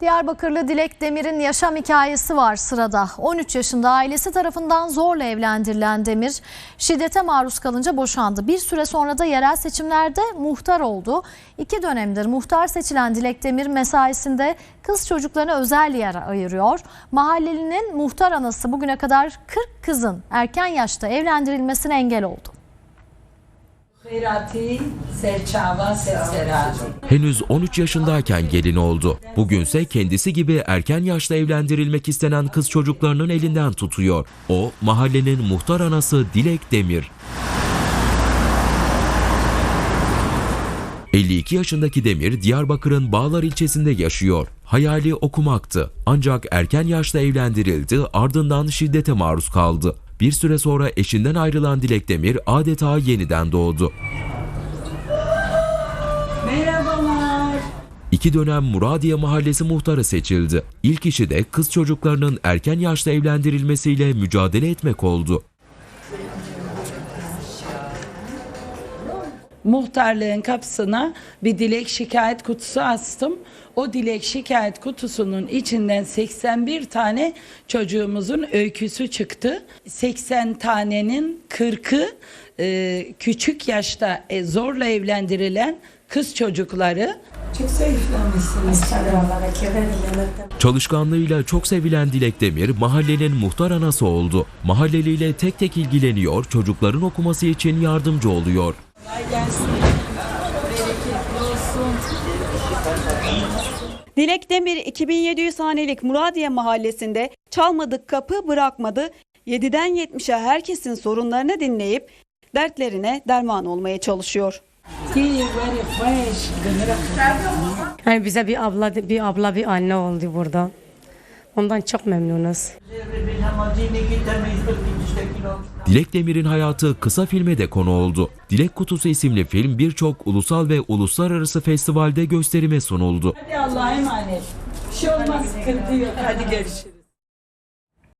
Diyarbakırlı Dilek Demir'in yaşam hikayesi var sırada. 13 yaşında ailesi tarafından zorla evlendirilen Demir şiddete maruz kalınca boşandı. Bir süre sonra da yerel seçimlerde muhtar oldu. İki dönemdir muhtar seçilen Dilek Demir mesaisinde kız çocuklarına özel yer ayırıyor. Mahallelinin muhtar anası bugüne kadar 40 kızın erken yaşta evlendirilmesine engel oldu. Henüz 13 yaşındayken gelin oldu. Bugünse kendisi gibi erken yaşta evlendirilmek istenen kız çocuklarının elinden tutuyor. O, mahallenin muhtar anası Dilek Demir. 52 yaşındaki Demir, Diyarbakır'ın Bağlar ilçesinde yaşıyor. Hayali okumaktı. Ancak erken yaşta evlendirildi, ardından şiddete maruz kaldı. Bir süre sonra eşinden ayrılan Dilek Demir adeta yeniden doğdu. Merhabalar. İki dönem Muradiye Mahallesi muhtarı seçildi. İlk işi de kız çocuklarının erken yaşta evlendirilmesiyle mücadele etmek oldu. Muhtarlığın kapısına bir dilek şikayet kutusu astım. O dilek şikayet kutusunun içinden 81 tane çocuğumuzun öyküsü çıktı. 80 tanenin 40'ı e, küçük yaşta e, zorla evlendirilen kız çocukları. Çok. Çalışkanlığıyla çok sevilen Dilek Demir mahallenin muhtar anası oldu. Mahalleliyle tek tek ilgileniyor, çocukların okuması için yardımcı oluyor. Dilek Demir 2700 hanelik Muradiye mahallesinde çalmadık kapı bırakmadı. 7'den 70'e herkesin sorunlarını dinleyip dertlerine derman olmaya çalışıyor. Yani bize bir abla bir abla bir anne oldu burada. Ondan çok memnunuz. Dilek Demir'in hayatı kısa filme de konu oldu. Dilek Kutusu isimli film birçok ulusal ve uluslararası festivalde gösterime sunuldu. Hadi Allah'a emanet. Bir şey olmaz sıkıntı yok. Hadi görüşürüz.